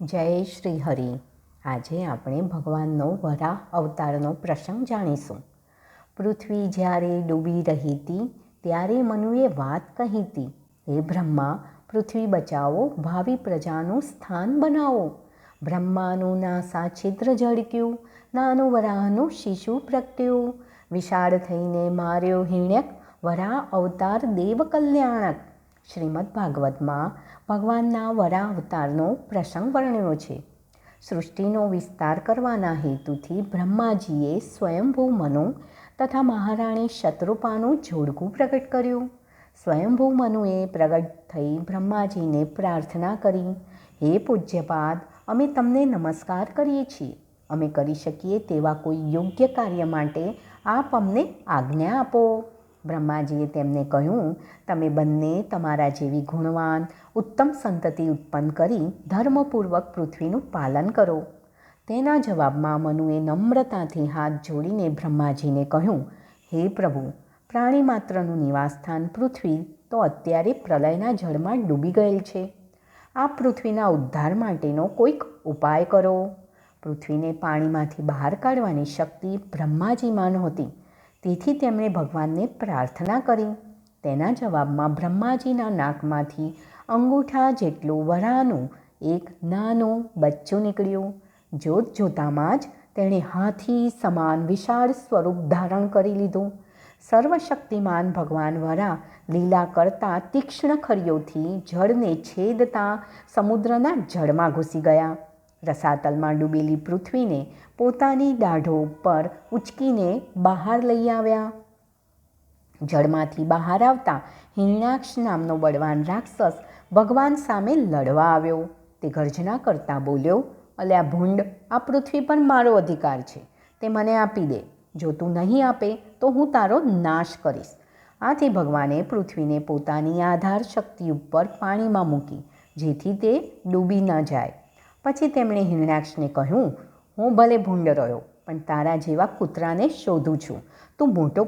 જય શ્રી હરિ. આજે આપણે ભગવાનનો વરાહ અવતારનો પ્રસંગ જાણીશું. પૃથ્વી જ્યારે ડૂબી રહી હતી, ત્યારે મનુએ વાત કહી હતી, હે બ્રહ્મા, પૃથ્વી બચાવો, ભાવિ પ્રજાનું સ્થાન બનાવો. બ્રહ્માનું નાસા છિદ્ર ઝળક્યું નાનું વરાહનું શિશુ પ્રગટ્યું. વિશાળ થઈને માર્યો હિણ્યક વરાહ અવતાર દેવ કલ્યાણક શ્રીમદ ભાગવતમાં ભગવાનના વરા અવતારનો પ્રસંગ વર્ણ્યો છે. સૃષ્ટિનો વિસ્તાર કરવાના હેતુથી બ્રહ્માજીએ સ્વયંભૂ મનુ તથા મહારાણી શત્રુપાનું જોડકું પ્રગટ કર્યું. સ્વયંભૂ મનુએ પ્રગટ થઈ બ્રહ્માજીને પ્રાર્થના કરી, હે પૂજ્યપાદ, અમે તમને નમસ્કાર કરીએ છીએ. અમે કરી શકીએ તેવા કોઈ યોગ્ય કાર્ય માટે આપ અમને આજ્ઞા આપો. બ્રહ્માજીએ તેમને કહ્યું, તમે બંને તમારા જેવી ગુણવાન, ઉત્તમ સંતતિ ઉત્પન્ન કરી ધર્મપૂર્વક પૃથ્વીનું પાલન કરો. તેના જવાબમાં મનુએ નમ્રતાથી હાથ જોડીને બ્રહ્માજીને કહ્યું, હે પ્રભુ, પ્રાણી માત્રનું નિવાસસ્થાન પૃથ્વી તો અત્યારે પ્રલયના જળમાં ડૂબી ગયેલ છે. આ પૃથ્વીના ઉદ્ધાર માટેનો કોઈક ઉપાય કરો. પૃથ્વીને પાણીમાંથી બહાર કાઢવાની શક્તિ બ્રહ્માજીમાં નહોતી તેથી તેમણે ભગવાનને પ્રાર્થના કરી. તેના જવાબમાં બ્રહ્માજીના નાકમાંથી અંગૂઠા જેટલું વરાનું એક નાનું બચ્ચું નીકળ્યું. જોત જોતામાં જ તેણે હાથી સમાન વિશાળ સ્વરૂપ ધારણ કરી લીધું. સર્વશક્તિમાન ભગવાન વરા લીલા કરતા તીક્ષ્ણ ખરીઓથી જળને છેદતા સમુદ્રના જળમાં ઘૂસી ગયા. રસાતલમાં ડૂબેલી પૃથ્વીને પોતાની દાઢો ઉપર ઉચકીને બહાર લઈ આવ્યા. જળમાંથી બહાર આવતા હિરણાક્ષ નામનો બળવાન રાક્ષસ ભગવાન સામે લડવા આવ્યો. તે ગર્જના કરતા બોલ્યો, અલ્યા ભૂંડ, આ પૃથ્વી પર મારો અધિકાર છે. તે મને આપી દે. જો તું નહીં આપે, તો હું તારો નાશ કરીશ. આથી ભગવાને પૃથ્વીને પોતાની આધાર શક્તિ ઉપર પાણીમાં મૂકી, જેથી તે ડૂબી ન જાય. પછી તેમણે હિરણાક્ષને કહ્યું, હું ભલે ભૂંડ રહ્યો, પણ તારા જેવા કૂતરાને શોધું છું. તું મોટો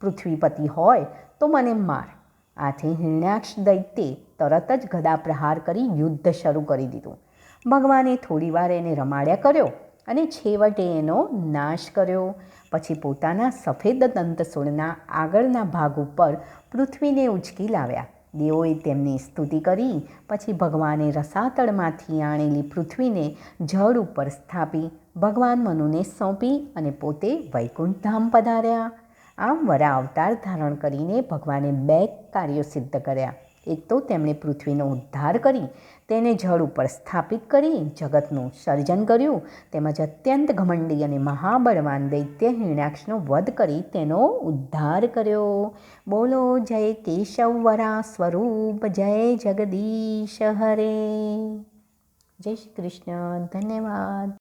પૃથ્વીપતિ હોય તો મને માર. આથી હિરણાક્ષ દૈત્યે તરત જ ગદા પ્રહાર કરી યુદ્ધ શરૂ કરી દીધું. ભગવાને થોડીવાર એને રમાડ્યા કર્યો અને છેવટે એનો નાશ કર્યો. પછી પોતાના સફેદ દંતસૂળના આગળના ભાગ ઉપર પૃથ્વીને ઉચકી લાવ્યા. દેવોએ તેમની સ્તુતિ કરી, પછી ભગવાને રસાતળમાંથી આણેલી પૃથ્વીને જળ ઉપર સ્થાપી, ભગવાન મનુને સોંપી અને પોતે વૈકુંઠ ધામ પધાર્યા. આમ વરા અવતાર ધારણ કરીને ભગવાને બે કાર્યો સિદ્ધ કર્યા. એક તો તેમણે પૃથ્વીનો ઉદ્ધાર કરી, તેને જળ ઉપર સ્થાપિત કરી, જગતનું સર્જન કર્યું, તેમજ અત્યંત ઘમંડી અને મહાબળવાન દૈત્ય હિરણાક્ષનો વધ કરી તેનો ઉદ્ધાર કર્યો. બોલો, જય કેશવવરા સ્વરૂપ, જય જગદીશ હરે. જય શ્રી કૃષ્ણ. ધન્યવાદ.